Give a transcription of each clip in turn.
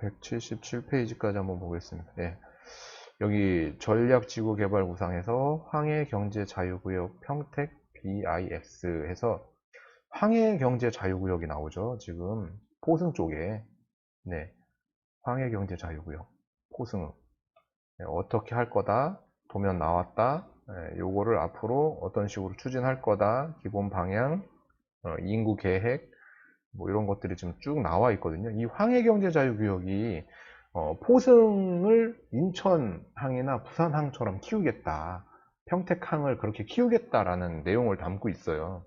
177페이지까지 한번 보겠습니다. 예. 여기 전략지구 개발 구상에서 황해경제자유구역 평택 BIX 해서 황해경제자유구역이 나오죠. 지금. 포승 쪽에. 네, 황해경제자유구역. 포승. 네, 어떻게 할 거다? 도면 나왔다. 네, 요거를 앞으로 어떤 식으로 추진할 거다? 기본 방향. 어, 인구 계획 뭐 이런 것들이 지금 쭉 나와 있거든요. 이 황해경제자유구역이 어, 포승을 인천항이나 부산항처럼 키우겠다. 평택항을 그렇게 키우겠다라는 내용을 담고 있어요.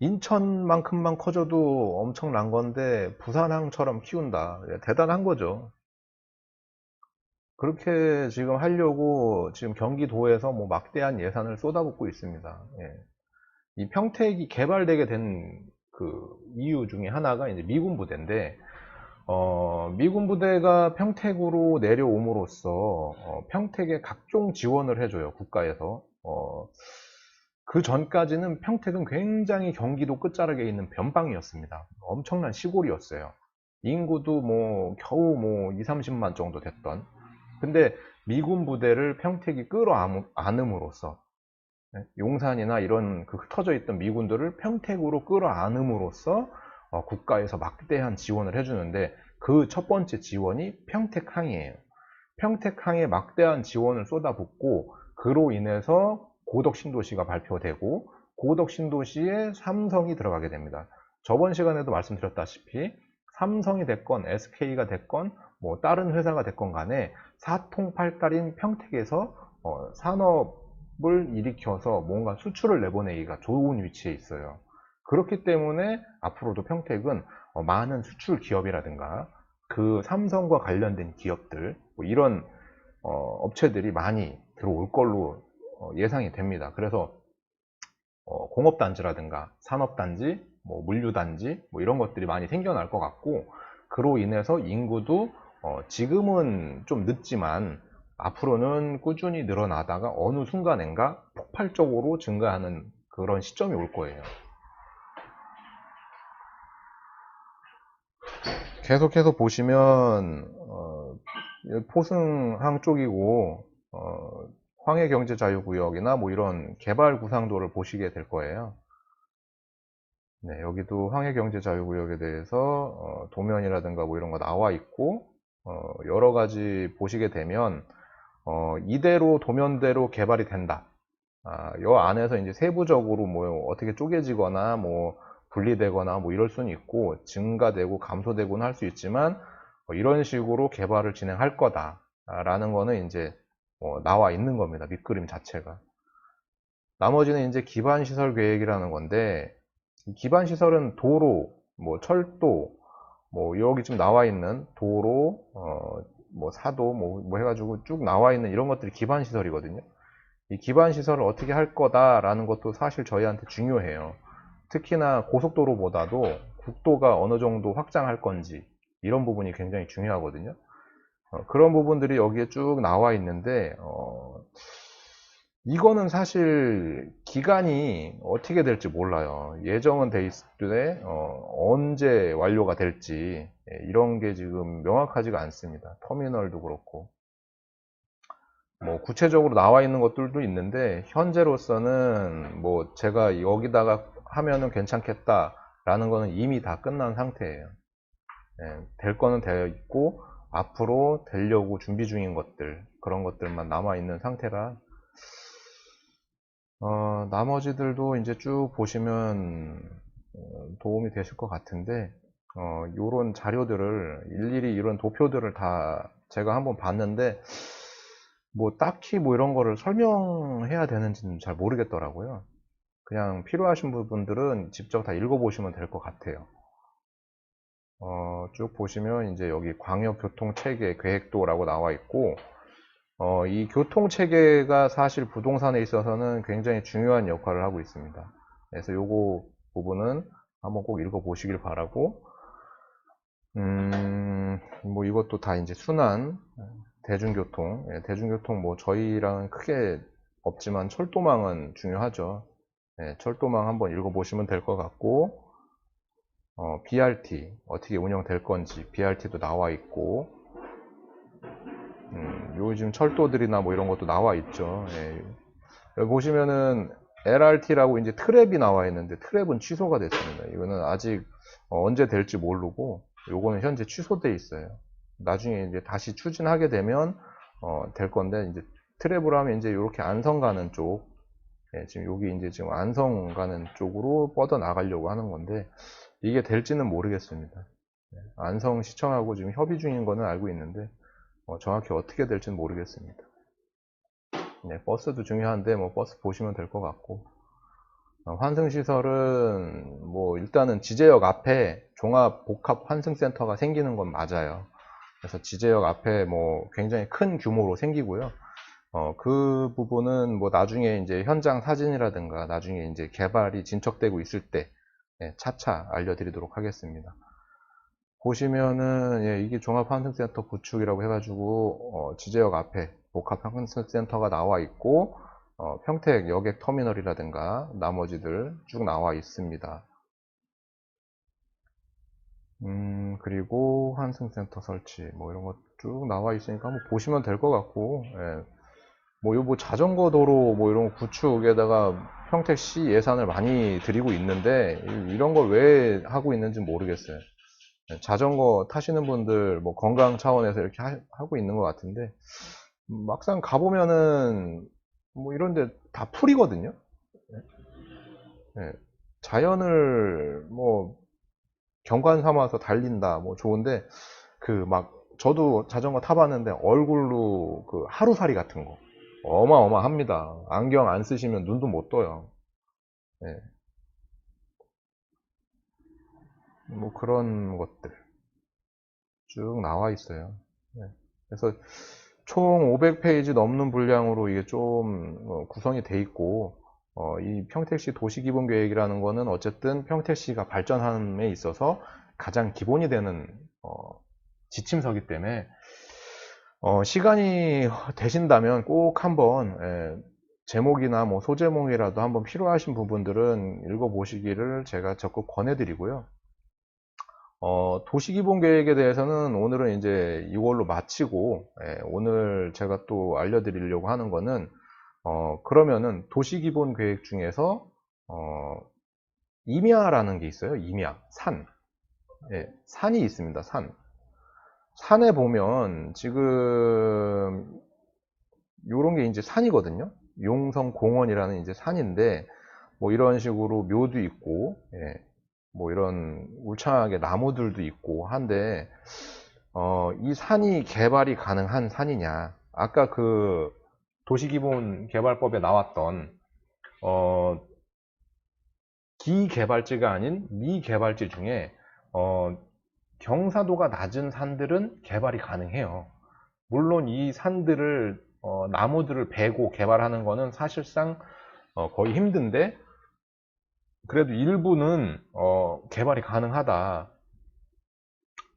인천만큼만 커져도 엄청난 건데 부산항처럼 키운다. 예, 대단한 거죠. 그렇게 지금 하려고 지금 경기도에서 뭐 막대한 예산을 쏟아붓고 있습니다. 예. 이 평택이 개발되게 된 그 이유 중에 하나가 이제 미군 부대인데 어, 미군 부대가 평택으로 내려옴으로써 어, 평택에 각종 지원을 해줘요 국가에서. 어, 그 전까지는 평택은 굉장히 경기도 끝자락에 있는 변방이었습니다. 엄청난 시골이었어요. 인구도 뭐 겨우 뭐 2, 30만 정도 됐던. 근데 미군 부대를 평택이 끌어안음으로써 네, 용산이나 이런 그 흩어져 있던 미군들을 평택으로 끌어안음으로써 어, 국가에서 막대한 지원을 해주는데 그 첫 번째 지원이 평택항이에요. 평택항에 막대한 지원을 쏟아붓고 그로 인해서 고덕신도시가 발표되고 고덕신도시에 삼성이 들어가게 됩니다. 저번 시간에도 말씀드렸다시피 삼성이 됐건 SK가 됐건 뭐 다른 회사가 됐건 간에 사통팔달인 평택에서 어, 산업 을 일으켜서 뭔가 수출을 내보내기가 좋은 위치에 있어요. 그렇기 때문에 앞으로도 평택은 어, 많은 수출 기업이라든가 그 삼성과 관련된 기업들 뭐 이런 어, 업체들이 많이 들어올 걸로 어, 예상이 됩니다. 그래서 공업단지라든가 산업단지, 뭐 물류단지 뭐 이런 것들이 많이 생겨날 것 같고 그로 인해서 인구도 지금은 좀 늦지만 앞으로는 꾸준히 늘어나다가 어느 순간인가 폭발적으로 증가하는 그런 시점이 올 거예요. 계속해서 보시면 어, 포승항 쪽이고 어, 황해경제자유구역이나 뭐 이런 개발 구상도를 보시게 될 거예요. 네, 여기도 황해경제자유구역에 대해서 어, 도면이라든가 뭐 이런 거 나와 있고 어, 여러 가지 보시게 되면 어, 이대로 도면대로 개발이 된다. 아, 요 안에서 이제 세부적으로 뭐 어떻게 쪼개지거나 뭐 분리되거나 뭐 이럴 수는 있고 증가되고 감소되고는 할 수 있지만 뭐 이런 식으로 개발을 진행할 거다 라는 거는 이제 뭐 나와 있는 겁니다 밑그림 자체가 나머지는 이제 기반 시설 계획이라는 건데 기반 시설은 도로 뭐 철도 뭐 여기 좀 나와 있는 도로 어 뭐 사도 뭐, 뭐 해가지고 쭉 나와 있는 이런 것들이 기반 시설이거든요 이 기반 시설을 어떻게 할 거다라는 것도 사실 저희한테 중요해요 특히나 고속도로보다도 국도가 어느 정도 확장할 건지 이런 부분이 굉장히 중요하거든요. 어, 그런 부분들이 여기에 쭉 나와 있는데 어, 이거는 사실 기간이 어떻게 될지 몰라요. 예정은 돼 있을 어, 언제 완료가 될지 예, 이런 게 지금 명확하지가 않습니다. 터미널도 그렇고 뭐 구체적으로 나와 있는 것들도 있는데 현재로서는 뭐 제가 여기다가 하면은 괜찮겠다라는 거는 이미 다 끝난 상태예요. 예, 될 거는 되어 있고 앞으로 되려고 준비 중인 것들 그런 것들만 남아 있는 상태라 어, 나머지들도 이제 쭉 보시면 어, 도움이 되실 것 같은데 어, 이런 자료들을 일일이 이런 도표들을 다 제가 한번 봤는데 뭐 딱히 뭐 이런 거를 설명해야 되는지는 잘 모르겠더라고요. 그냥 필요하신 부분들은 직접 다 읽어보시면 될 것 같아요. 어, 쭉 보시면 이제 여기 광역교통체계 계획도라고 나와 있고 어, 이 교통체계가 사실 부동산에 있어서는 굉장히 중요한 역할을 하고 있습니다. 그래서 요거 부분은 한번 꼭 읽어보시길 바라고 음, 뭐 이것도 다 이제 순환 대중교통 예, 대중교통 뭐 저희랑은 크게 없지만 철도망은 중요하죠. 네, 철도망 한번 읽어보시면 될 것 같고 어, BRT 어떻게 운영될 건지 BRT도 나와 있고 음, 요즘 철도들이나 뭐 이런 것도 나와 있죠. 예. 여기 보시면은 LRT라고 이제 트랩이 나와 있는데 트랩은 취소가 됐습니다. 이거는 아직 어, 언제 될지 모르고 요거는 현재 취소돼 있어요. 나중에 이제 다시 추진하게 되면 어, 될 건데 이제 트랩으로 하면 이제 이렇게 안성 가는 쪽 예, 지금 여기 이제 지금 안성 가는 쪽으로 뻗어 나가려고 하는 건데 이게 될지는 모르겠습니다. 예, 안성 시청하고 지금 협의 중인 거는 알고 있는데 어, 정확히 어떻게 될지는 모르겠습니다. 네, 버스도 중요한데 뭐 버스 보시면 될 것 같고 어, 환승시설은 뭐 일단은 지제역 앞에 종합 복합 환승센터가 생기는 건 맞아요. 그래서 지제역 앞에 뭐 굉장히 큰 규모로 생기고요. 어, 그 부분은 뭐 나중에 이제 현장 사진이라든가 나중에 이제 개발이 진척되고 있을 때 예, 차차 알려드리도록 하겠습니다. 보시면은 예, 이게 종합환승센터 구축이라고 해가지고 어, 지제역 앞에 복합환승센터가 나와 있고 어, 평택 여객 터미널이라든가 나머지들 쭉 나와 있습니다. 음, 그리고 환승센터 설치 뭐 이런 것 쭉 나와 있으니까 한번 보시면 될 것 같고 예. 뭐, 요, 뭐, 자전거 도로, 뭐, 이런 거 구축에다가 평택시 예산을 많이 들이고 있는데, 이- 이런 걸 왜 하고 있는지 모르겠어요. 네, 자전거 타시는 분들, 뭐, 건강 차원에서 이렇게 하, 고 있는 것 같은데, 음, 막상 가보면은, 뭐, 이런데 다 풀이거든요? 네. 네, 자연을, 뭐, 경관 삼아서 달린다, 뭐, 좋은데, 그, 막, 저도 자전거 타봤는데, 얼굴로 그 하루살이 같은 거. 어마어마합니다. 안경 안 쓰시면 눈도 못 떠요. 네. 뭐 그런 것들 쭉 나와 있어요. 네. 그래서 총 500페이지 넘는 분량으로 이게 좀 어, 구성이 돼 있고 어, 이 평택시 도시기본계획이라는 거는 어쨌든 평택시가 발전함에 있어서 가장 기본이 되는 어, 지침서기 때문에 어, 시간이 되신다면 꼭 한번 예, 제목이나 뭐 소제목이라도 한번 필요하신 부분들은 읽어보시기를 제가 적극 권해드리고요. 어, 도시기본계획에 대해서는 오늘은 이제 이걸로 마치고 예, 오늘 제가 또 알려드리려고 하는 거는 어, 그러면은 도시기본계획 중에서 어, 임야라는 게 있어요. 임야, 산. 예, 산이 있습니다. 산. 산에 보면 지금 요런 게 이제 산이거든요. 용성 공원이라는 이제 산인데 뭐 이런 식으로 묘도 있고 예, 뭐 이런 울창하게 나무들도 있고 한데 어, 이 산이 개발이 가능한 산이냐? 아까 그 도시기본 개발법에 나왔던 어, 기개발지가 아닌 미개발지 중에 어, 경사도가 낮은 산들은 개발이 가능해요. 물론 이 산들을 어, 나무들을 베고 개발하는 거는 사실상 어, 거의 힘든데 그래도 일부는 어, 개발이 가능하다.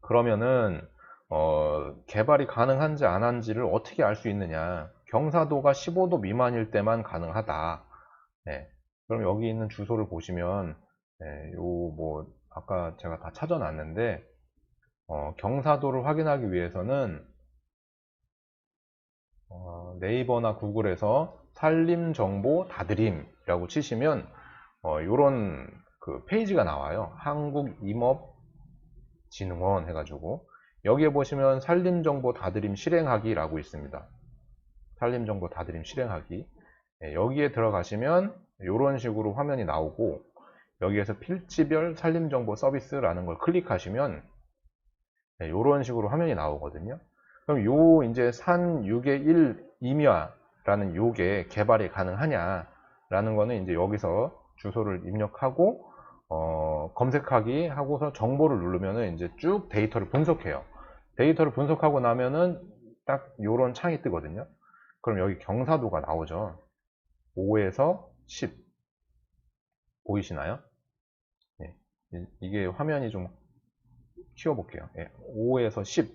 그러면은 어, 개발이 가능한지 안 한지를 어떻게 알 수 있느냐? 경사도가 15도 미만일 때만 가능하다. 네. 그럼 여기 있는 주소를 보시면 네, 요뭐 아까 제가 다 찾아놨는데 어, 경사도를 확인하기 위해서는 어, 네이버나 구글에서 산림정보 다드림이라고 치시면 어, 이런 그 페이지가 나와요. 한국임업진흥원 해가지고 여기에 보시면 산림정보 다드림 실행하기라고 있습니다. 산림정보 다드림 실행하기 네, 여기에 들어가시면 이런 식으로 화면이 나오고 여기에서 필지별 산림정보 서비스라는 걸 클릭하시면 이런 식으로 화면이 나오거든요. 그럼 요 이제 산 6의 1 임야라는 요게 개발이 가능하냐라는 거는 이제 여기서 주소를 입력하고 어, 검색하기 하고서 정보를 누르면은 이제 쭉 데이터를 분석해요. 데이터를 분석하고 나면은 딱 요런 창이 뜨거든요. 그럼 여기 경사도가 나오죠. 5에서 10 보이시나요? 네. 이게 화면이 좀 키워볼게요. 예, 5에서 10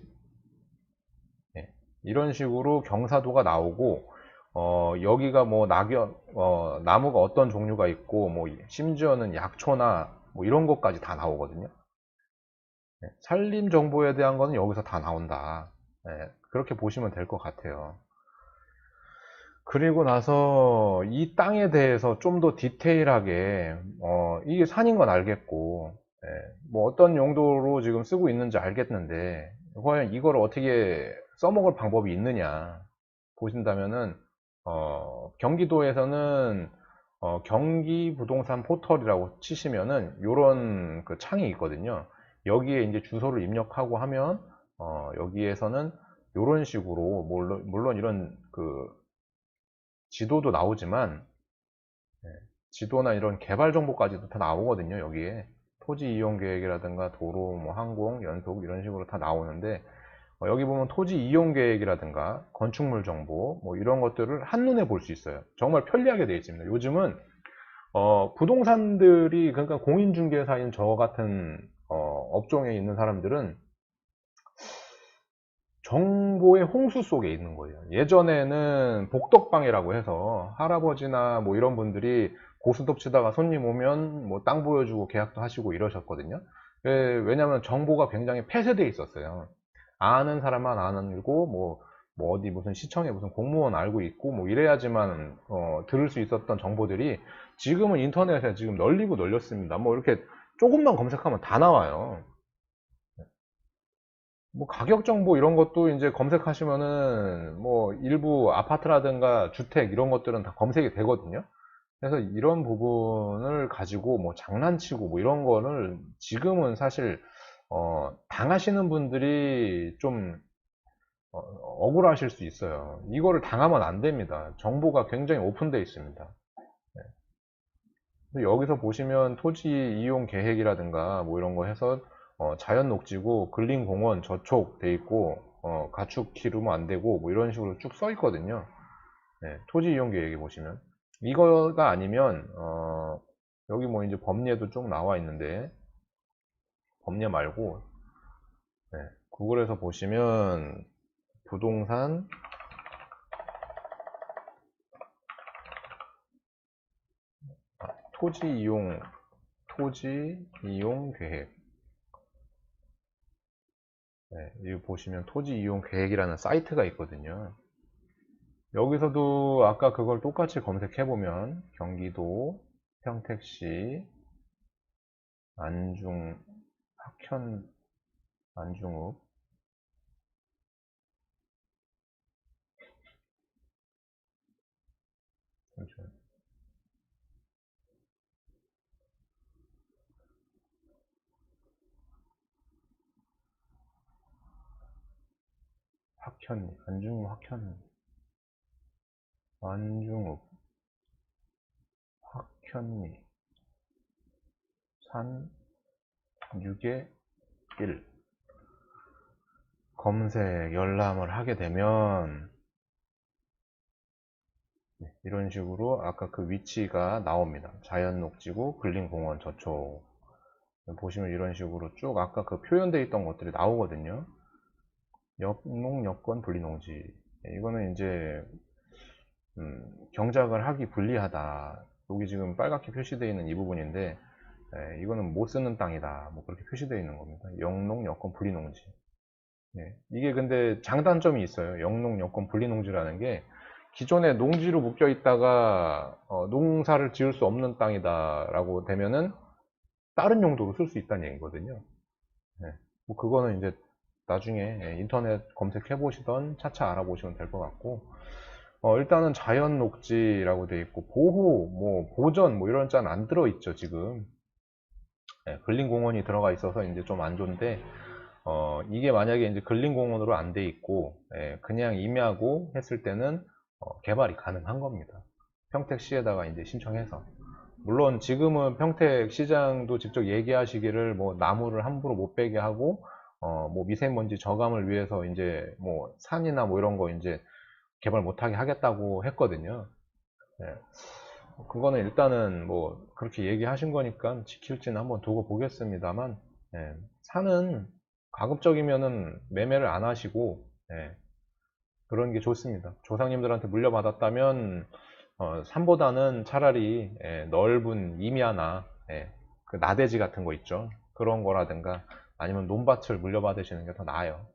예, 이런 식으로 경사도가 나오고 어, 여기가 뭐 낙엽 어, 나무가 어떤 종류가 있고 뭐 심지어는 약초나 뭐 이런 것까지 다 나오거든요. 네, 산림 정보에 대한 거는 여기서 다 나온다. 네, 그렇게 보시면 될 것 같아요. 그리고 나서 이 땅에 대해서 좀 더 디테일하게 어, 이게 산인 건 알겠고 예, 뭐 어떤 용도로 지금 쓰고 있는지 알겠는데 과연 이걸 어떻게 써먹을 방법이 있느냐 보신다면은 어, 경기도에서는 어, 경기 부동산 포털이라고 치시면은 이런 그 창이 있거든요. 여기에 이제 주소를 입력하고 하면 어, 여기에서는 이런 식으로 물론, 물론 이런 그 지도도 나오지만 예, 지도나 이런 개발 정보까지도 다 나오거든요. 여기에 토지 이용 계획이라든가 도로, 뭐 항공, 연속 이런 식으로 다 나오는데 어, 여기 보면 토지 이용 계획이라든가 건축물 정보 뭐 이런 것들을 한눈에 볼 수 있어요. 정말 편리하게 되어 있습니다. 요즘은 어, 부동산들이 그러니까 공인중개사인 저 같은 어, 업종에 있는 사람들은 정보의 홍수 속에 있는 거예요. 예전에는 복덕방이라고 해서 할아버지나 뭐 이런 분들이 고스톱 치다가 손님 오면 뭐 땅 보여주고 계약도 하시고 이러셨거든요. 예, 왜냐하면 정보가 굉장히 폐쇄되어 있었어요. 아는 사람만 아는고 뭐, 뭐 어디 무슨 시청에 무슨 공무원 알고 있고 뭐 이래야지만 어, 들을 수 있었던 정보들이 지금은 인터넷에 지금 널리고 널렸습니다. 뭐 이렇게 조금만 검색하면 다 나와요. 뭐 가격 정보 이런 것도 이제 검색하시면은 뭐 일부 아파트라든가 주택 이런 것들은 다 검색이 되거든요. 그래서 이런 부분을 가지고 뭐 장난치고 뭐 이런 거를 지금은 사실 어, 당하시는 분들이 좀 어, 억울하실 수 있어요. 이거를 당하면 안 됩니다. 정보가 굉장히 오픈되어 있습니다. 네. 여기서 보시면 토지 이용 계획이라든가 뭐 이런 거 해서 어, 자연 녹지고 근린 공원 저촉 돼 있고 어, 가축 기르면 안 되고 뭐 이런 식으로 쭉 써 있거든요. 네, 토지 이용 계획에 보시면 이거가 아니면 어, 여기 뭐 이제 법례도 쭉 나와 있는데 법례 말고 네, 구글에서 보시면 부동산 토지 이용 토지 이용 계획 네, 여기 보시면 토지 이용 계획이라는 사이트가 있거든요. 여기서도 아까 그걸 똑같이 검색해 보면 경기도 평택시 안중 학 현 안중읍 잠시만요. 학현 안중읍 학현. 안중읍 학현리 산 6의 1 검색 열람을 하게 되면 네, 이런 식으로 아까 그 위치가 나옵니다. 자연 녹지구 근린공원 저쪽 보시면 이런 식으로 쭉 아까 그 표현되어 있던 것들이 나오거든요. 역농, 여건, 분리농지. 예, 이거는 이제, 음, 경작을 하기 불리하다. 여기 지금 빨갛게 표시되어 있는 이 부분인데, 예, 이거는 못 쓰는 땅이다. 뭐 그렇게 표시되어 있는 겁니다. 영농, 여건, 분리농지. 예, 이게 근데 장단점이 있어요. 영농, 여건, 분리농지라는 게, 기존에 농지로 묶여 있다가 어, 농사를 지을 수 없는 땅이다라고 되면은 다른 용도로 쓸 수 있다는 얘기거든요. 네. 뭐 그거는 이제 나중에 예, 인터넷 검색해 보시던 차차 알아보시면 될 것 같고 어, 일단은 자연 녹지라고 되어 있고 보호, 뭐 보전 뭐 이런 자는 안 들어 있죠 지금 네, 근린공원이 들어가 있어서 이제 좀 안 좋은데 어, 이게 만약에 이제 근린공원으로 안 돼 있고 예, 그냥 임야고 했을 때는 어, 개발이 가능한 겁니다. 평택시에다가 이제 신청해서 물론 지금은 평택 시장도 직접 얘기하시기를 뭐 나무를 함부로 못 베게 하고 어, 뭐 미세먼지 저감을 위해서 이제 뭐 산이나 뭐 이런 거 이제 개발 못하게 하겠다고 했거든요. 네. 그거는 일단은 뭐 그렇게 얘기하신 거니까 지킬지는 한번 두고 보겠습니다만 네. 산은 가급적이면은 매매를 안 하시고 네. 그런 게 좋습니다. 조상님들한테 물려받았다면 어, 산보다는 차라리 예, 넓은 임야나 예, 그 나대지 같은 거 있죠. 그런 거라든가 아니면 논밭을 물려받으시는 게 더 나아요.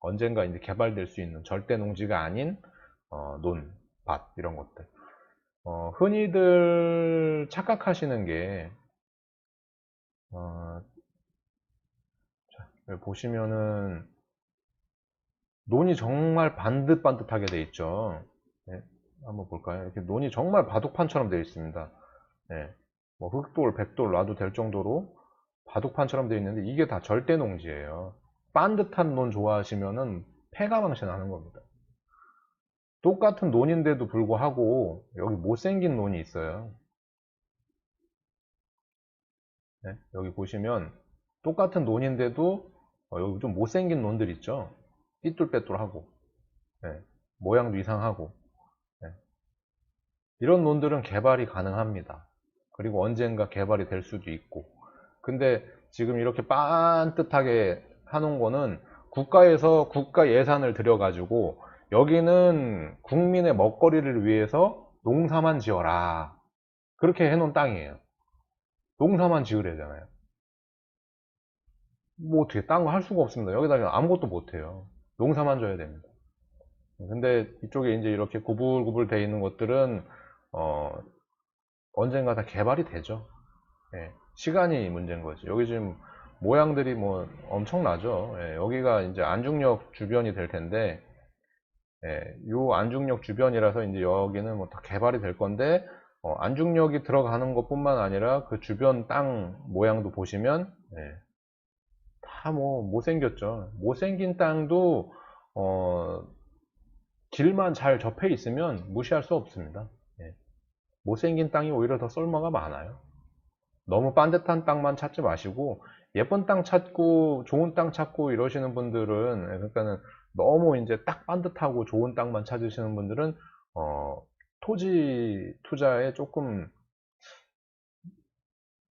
언젠가 이제 개발될 수 있는 절대 농지가 아닌 어, 논, 밭 이런 것들. 어, 흔히들 착각하시는 게 어, 보시면은 논이 정말 반듯반듯하게 돼 있죠. 네, 한번 볼까요? 이렇게 논이 정말 바둑판처럼 되어 있습니다. 네, 뭐 흑돌, 백돌 놔도 될 정도로 바둑판처럼 되어 있는데 이게 다 절대 농지예요. 반듯한 논 좋아하시면은 폐가망신 하는 겁니다. 똑같은 논인데도 불구하고 여기 못생긴 논이 있어요. 네, 여기 보시면 똑같은 논인데도 어, 여기 좀 못생긴 논들 있죠. 삐뚤빼뚤하고 네, 모양도 이상하고 네. 이런 논들은 개발이 가능합니다. 그리고 언젠가 개발이 될 수도 있고 근데 지금 이렇게 반듯하게 하는 거는 국가에서 국가 예산을 들여가지고 여기는 국민의 먹거리를 위해서 농사만 지어라. 그렇게 해놓은 땅이에요. 농사만 지으래잖아요. 뭐 어떻게 딴 거 할 수가 없습니다. 여기다 아무것도 못해요. 농사만 져야 됩니다. 근데 이쪽에 이제 이렇게 구불구불 돼 있는 것들은 어, 언젠가 다 개발이 되죠. 예, 시간이 문제인 거지. 여기 지금 모양들이 뭐 엄청나죠. 예, 여기가 이제 안중역 주변이 될 텐데, 예, 요 안중역 주변이라서 이제 여기는 뭐 다 개발이 될 건데, 어, 안중역이 들어가는 것 뿐만 아니라 그 주변 땅 모양도 보시면, 예, 다뭐 못생겼죠. 못생긴 땅도, 어, 길만 잘 접해 있으면 무시할 수 없습니다. 예. 못생긴 땅이 오히려 더 썰마가 많아요. 너무 반듯한 땅만 찾지 마시고 예쁜 땅 찾고 좋은 땅 찾고 이러시는 분들은 그러니까는 너무 이제 딱 반듯하고 좋은 땅만 찾으시는 분들은 어, 토지 투자에 조금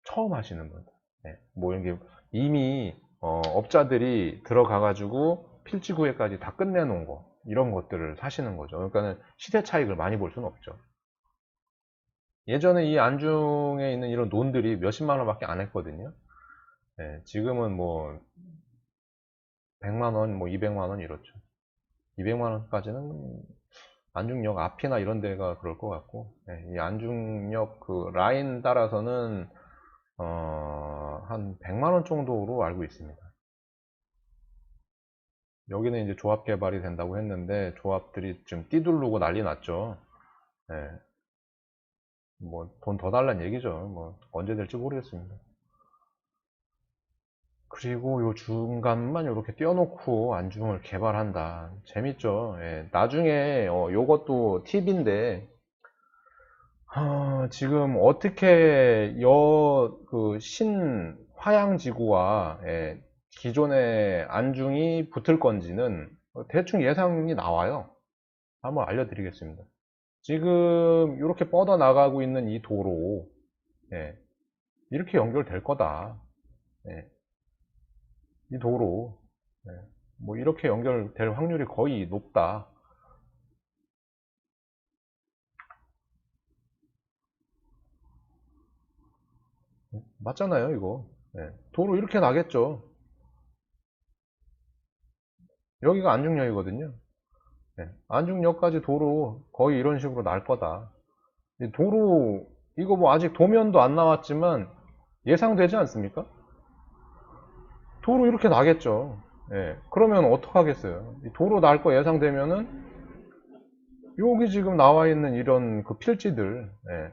처음 하시는 분들 네, 뭐 이게 이미 어, 업자들이 들어가 가지고 필지 구획까지 다 끝내 놓은 거 이런 것들을 사시는 거죠. 그러니까는 시대 차익을 많이 볼 수는 없죠. 예전에 이 안중에 있는 이런 논들이 몇십만 원밖에 안 했거든요. 네, 지금은 뭐 100만원, 뭐 200만원 이렇죠. 200만원까지는 안중역 앞이나 이런 데가 그럴 것 같고 네, 이 안중역 그 라인 따라서는 어, 한 100만원 정도로 알고 있습니다. 여기는 이제 조합 개발이 된다고 했는데 조합들이 지금 띠두르고 난리 났죠. 네. 뭐돈 더 달란 얘기죠. 뭐 언제 될지 모르겠습니다. 그리고 요 중간만 이렇게 띄워놓고 안중을 개발한다. 재밌죠. 예, 나중에 어, 요것도 팁인데 어, 지금 어떻게 여 그 신화양지구와 예, 기존의 안중이 붙을 건지는 대충 예상이 나와요. 한번 알려드리겠습니다. 지금 이렇게 뻗어 나가고 있는 이 도로 예, 이렇게 연결될 거다. 예. 이 도로 네. 뭐 이렇게 연결될 확률이 거의 높다. 맞잖아요, 이거. 네. 도로 이렇게 나겠죠. 여기가 안중역이거든요. 네. 안중역까지 도로 거의 이런 식으로 날 거다. 도로, 이거 뭐 아직 도면도 안 나왔지만 예상되지 않습니까? 도로 이렇게 나겠죠. 예. 그러면 어떡하겠어요? 도로 날 거 예상되면은 여기 지금 나와 있는 이런 그 필지들 예.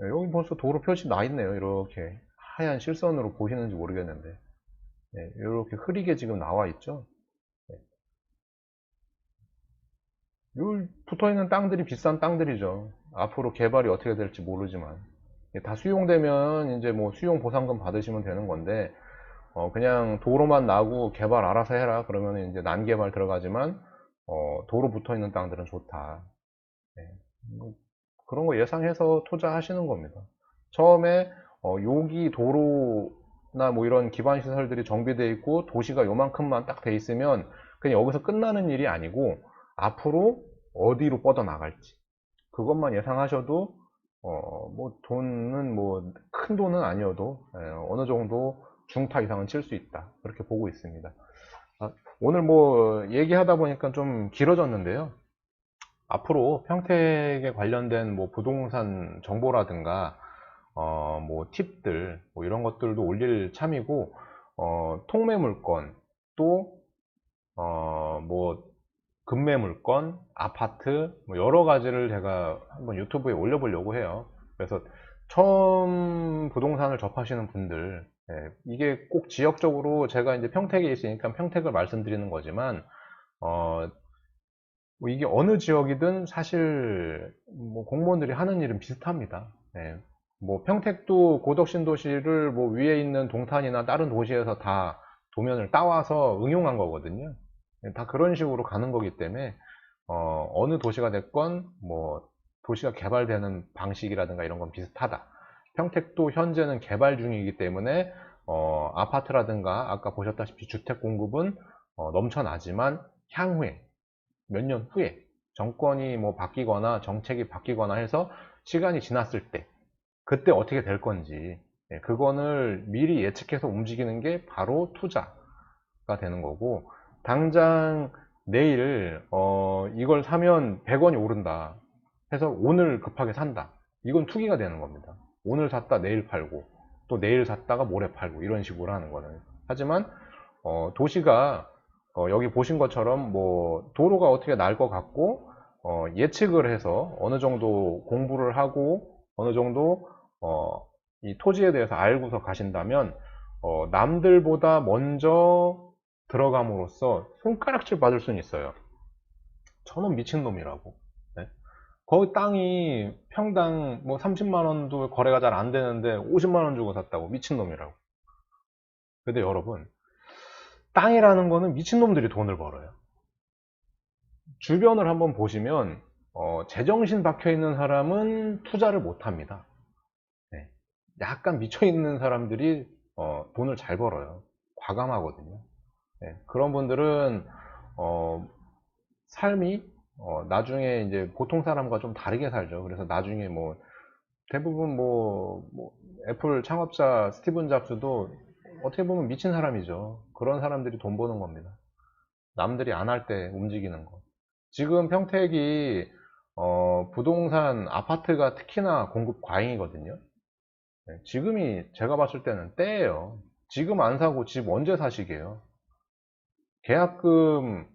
예, 여기 벌써 도로 표시 나 있네요. 이렇게 하얀 실선으로 보시는지 모르겠는데 예, 이렇게 흐리게 지금 나와 있죠. 예. 여기 붙어 있는 땅들이 비싼 땅들이죠. 앞으로 개발이 어떻게 될지 모르지만 다 수용되면 이제 뭐 수용 보상금 받으시면 되는 건데 어, 그냥 도로만 나고 개발 알아서 해라. 그러면 이제 난개발 들어가지만 어, 도로 붙어 있는 땅들은 좋다. 네. 뭐 그런 거 예상해서 투자하시는 겁니다. 처음에 어, 여기 도로나 뭐 이런 기반 시설들이 정비되어 있고 도시가 요만큼만 딱 돼 있으면 그냥 여기서 끝나는 일이 아니고 앞으로 어디로 뻗어 나갈지. 그것만 예상하셔도 어, 뭐 돈은 뭐 큰 돈은 아니어도 예, 어느 정도 중타 이상은 칠 수 있다. 그렇게 보고 있습니다. 아, 오늘 뭐 얘기하다 보니까 좀 길어졌는데요. 앞으로 평택에 관련된 뭐 부동산 정보라든가 어, 뭐 팁들 뭐 이런 것들도 올릴 참이고 어, 통매 물건 또 어, 뭐 급매물건, 아파트 뭐 여러 가지를 제가 한번 유튜브에 올려보려고 해요. 그래서 처음 부동산을 접하시는 분들 예, 이게 꼭 지역적으로 제가 이제 평택에 있으니까 평택을 말씀드리는 거지만 어, 뭐 이게 어느 지역이든 사실 뭐 공무원들이 하는 일은 비슷합니다. 예, 뭐 평택도 고덕신도시를 뭐 위에 있는 동탄이나 다른 도시에서 다 도면을 따와서 응용한 거거든요. 예, 다 그런 식으로 가는 거기 때문에 어, 느 도시가 됐건 뭐 도시가 개발되는 방식이라든가 이런 건 비슷하다. 평택도 현재는 개발 중이기 때문에 어, 아파트라든가 아까 보셨다시피 주택 공급은 어, 넘쳐나지만 향후에 몇 년 후에 정권이 뭐 바뀌거나 정책이 바뀌거나 해서 시간이 지났을 때 그때 어떻게 될 건지 예, 그거를 미리 예측해서 움직이는 게 바로 투자가 되는 거고 당장 내일 어, 이걸 사면 100원이 오른다 해서 오늘 급하게 산다. 이건 투기가 되는 겁니다 오늘 샀다 내일 팔고 또 내일 샀다가 모레 팔고 이런 식으로 하는 거는 하지만 어, 도시가 어, 여기 보신 것처럼 뭐 도로가 어떻게 날 것 같고 어, 예측을 해서 어느 정도 공부를 하고 어느 정도 어, 이 토지에 대해서 알고서 가신다면 어, 남들보다 먼저 들어감으로써 손가락질 받을 수는 있어요. 저는 미친놈이라고. 네? 거기 땅이 평당 뭐 30만 원도 거래가 잘 안 되는데 50만 원 주고 샀다고 미친놈이라고. 근데 여러분, 땅이라는 거는 미친놈들이 돈을 벌어요. 주변을 한번 보시면, 어, 제정신 박혀 있는 사람은 투자를 못 합니다. 네. 약간 미쳐 있는 사람들이 어, 돈을 잘 벌어요. 과감하거든요. 네, 그런 분들은 어, 삶이 어, 나중에 이제 보통 사람과 좀 다르게 살죠. 그래서 나중에 뭐 대부분 뭐, 뭐 애플 창업자 스티븐 잡스도 어떻게 보면 미친 사람이죠. 그런 사람들이 돈 버는 겁니다. 남들이 안 할 때 움직이는 거. 지금 평택이 어, 부동산 아파트가 특히나 공급 과잉이거든요. 네, 지금이 제가 봤을 때는 때예요. 지금 안 사고 집 언제 사시게요? 계약금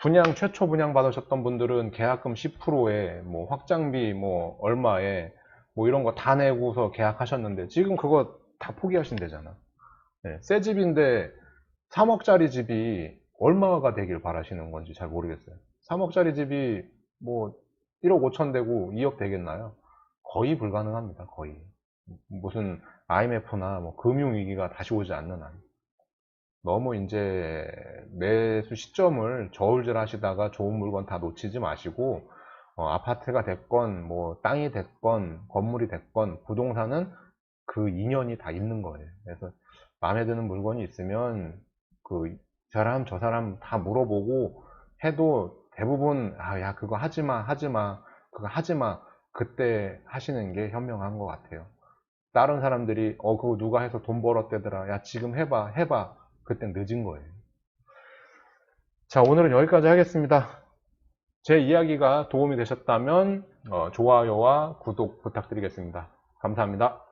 분양 최초 분양 받으셨던 분들은 계약금 10%에 뭐 확장비 뭐 얼마에 뭐 이런 거 다 내고서 계약하셨는데 지금 그거 다 포기하신대잖아. 네, 새 집인데 3억짜리 집이 얼마가 되길 바라시는 건지 잘 모르겠어요. 3억짜리 집이 뭐 1억 5천 되고 2억 되겠나요? 거의 불가능합니다. 거의. 무슨 IMF나 뭐 금융위기가 다시 오지 않는 한. 너무 이제 매수 시점을 저울질 하시다가 좋은 물건 다 놓치지 마시고 어, 아파트가 됐건 뭐 땅이 됐건 건물이 됐건 부동산은 그 인연이 다 있는 거예요. 그래서 마음에 드는 물건이 있으면 그 사람 저 사람 다 물어보고 해도 대부분 아 야 그거 하지마 하지마 그거 하지마 그때 하시는 게 현명한 것 같아요. 다른 사람들이 어 그거 누가 해서 돈 벌었대더라 야 지금 해봐 해봐 그땐 늦은 거예요. 자, 오늘은 여기까지 하겠습니다. 제 이야기가 도움이 되셨다면 어, 좋아요와 구독 부탁드리겠습니다. 감사합니다.